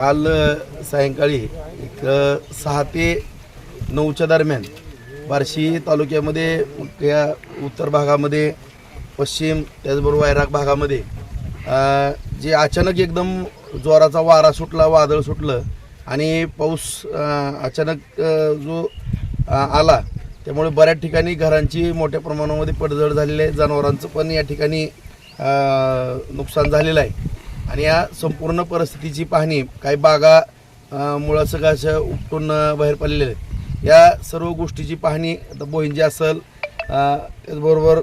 काल सायंकाळी एक सहा ते नऊच्या दरम्यान बार्शी तालुक्यामध्ये या उत्तर भागामध्ये पश्चिम त्याचबरोबर वैराग भागामध्ये जे अचानक एकदम जोराचा वारा सुटला वादळ सुटलं आणि पाऊस अचानक जो आला त्यामुळे बऱ्याच ठिकाणी घरांची मोठ्या प्रमाणामध्ये पडझड झालेली आहे. जनावरांचं पण या ठिकाणी नुकसान झालेलं आहे. आणि या संपूर्ण परिस्थितीची पाहणी काही बागा अ, मुळं सगळं अशा उपटून बाहेर पडलेले आहेत. या सर्व गोष्टीची पाहणी आता बोहिंजी असेल त्याचबरोबर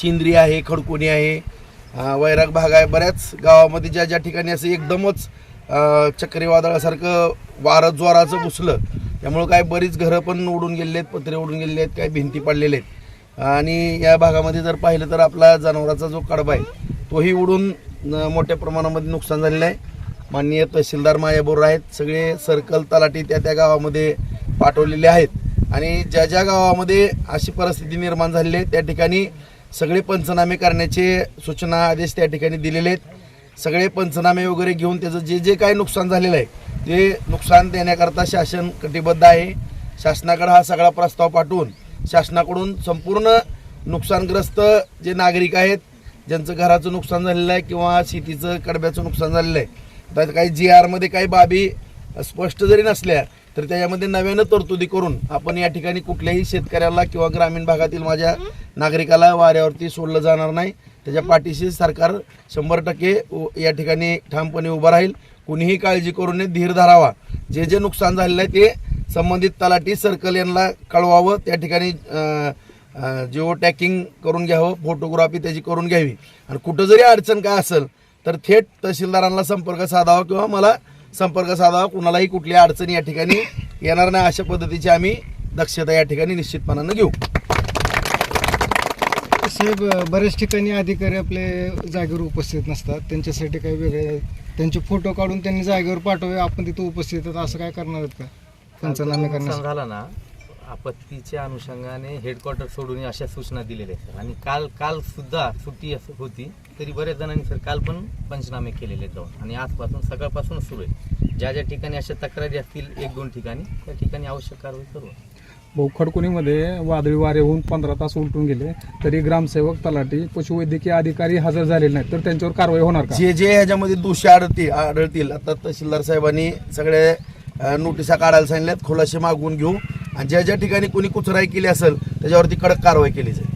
शिंद्री आहे खडकुणी आहे वैराग भाग आहे बऱ्याच गावामध्ये ज्या ज्या ठिकाणी असं एकदमच चक्रीवादळासारखं वारं ज्वाराचं घुसलं त्यामुळं काय बरीच घरं पण उडून गेलेले आहेत पत्रे उडून गेलेले आहेत काही भिंती पडलेले आहेत. आणि या भागामध्ये जर पाहिलं तर आपला जनावराचा जो कडबा आहे तोही उडून मोठ्या प्रमाणामध्ये नुकसान झालेलं आहे. माननीय तहसीलदार मायाबोर आहेत. सगळे सर्कल तलाठी त्या त्या गावामध्ये पाठवलेले आहेत. आणि ज्या ज्या गावामध्ये अशी परिस्थिती निर्माण झालेली आहे त्या ठिकाणी सगळे पंचनामे करण्याचे सूचना आदेश त्या ठिकाणी दिलेले आहेत. सगळे पंचनामे वगैरे घेऊन त्याचं जे जे काही नुकसान झालेलं आहे ते नुकसान देण्याकरता शासन कटिबद्ध आहे. शासनाकडे हा सगळा प्रस्ताव पाठवून शासनाकडून संपूर्ण नुकसानग्रस्त जे नागरिक आहेत ज्यांचं घराचं नुकसान झालेलं आहे किंवा शेतीचं कडब्याचं नुकसान झालेलं आहे. त्यात काही जी आरमध्ये काही बाबी स्पष्ट जरी नसल्या तर त्याच्यामध्ये नव्यानं तरतुदी करून आपण या ठिकाणी कुठल्याही शेतकऱ्याला किंवा ग्रामीण भागातील माझ्या नागरिकाला वाऱ्यावरती सोडलं जाणार नाही. त्याच्या पाठीशी सरकार शंभर टक्के उ- या ठिकाणी ठामपणे उभं राहील. कुणीही काळजी करू नये धीर धरावा. जे जे नुकसान झालेलं आहे ते संबंधित तलाठी सर्कल यांना कळवावं. त्या ठिकाणी जिओ टॅकिंग करून घ्यावं फोटोग्राफी त्याची करून घ्यावी. आणि कुठं जरी अडचण काय असेल तर थेट तहसीलदारांना संपर्क साधावा किंवा मला संपर्क साधावा. कुणालाही कुठली अडचण या ठिकाणी येणार नाही अशा पद्धतीची आम्ही दक्षता या ठिकाणी निश्चितपणानं घेऊ. साहेब बऱ्याच ठिकाणी अधिकारी आपले जागेवर उपस्थित नसतात. त्यांच्यासाठी काही वेगळे त्यांचे फोटो काढून त्यांनी जागेवर पाठवावे. आपण तिथे उपस्थित आहेत. असं काय करणार आहेत का? पंचनामे नुकसान करण्यासाठी. झाला ना आपत्तीच्या अनुषंगाने हेडक्वार्टर सोडून अशा सूचना दिलेल्या आहेत आणि काल काल सुद्धा सुट्टी असं होती तरी बऱ्याच जणांनी सर काल पण पंचनामे केलेले आहेत जाऊन. आणि आजपासून सकाळपासून सुरू आहे. ज्या ज्या ठिकाणी अशा तक्रारी असतील एक दोन ठिकाणी त्या ठिकाणी आवश्यक कारवाई करू भाऊ खडकुणीमध्ये वादळी वारे होऊन पंधरा तास उलटून गेले तरी ग्रामसेवक तलाठी पशुवैद्यकीय अधिकारी हजर झालेले नाहीत. तर त्यांच्यावर कारवाई होणार का? जे जे ह्याच्यामध्ये दोषी आढळतील आढळतील आता तहसीलदार साहेबांनी सगळे नोटिसा काढायला सांगितल्यात खुलासे मागवून घेऊ. आणि ज्या ज्या ठिकाणी कोणी कुचराई केली असेल त्याच्यावरती कडक कारवाई केली जाईल.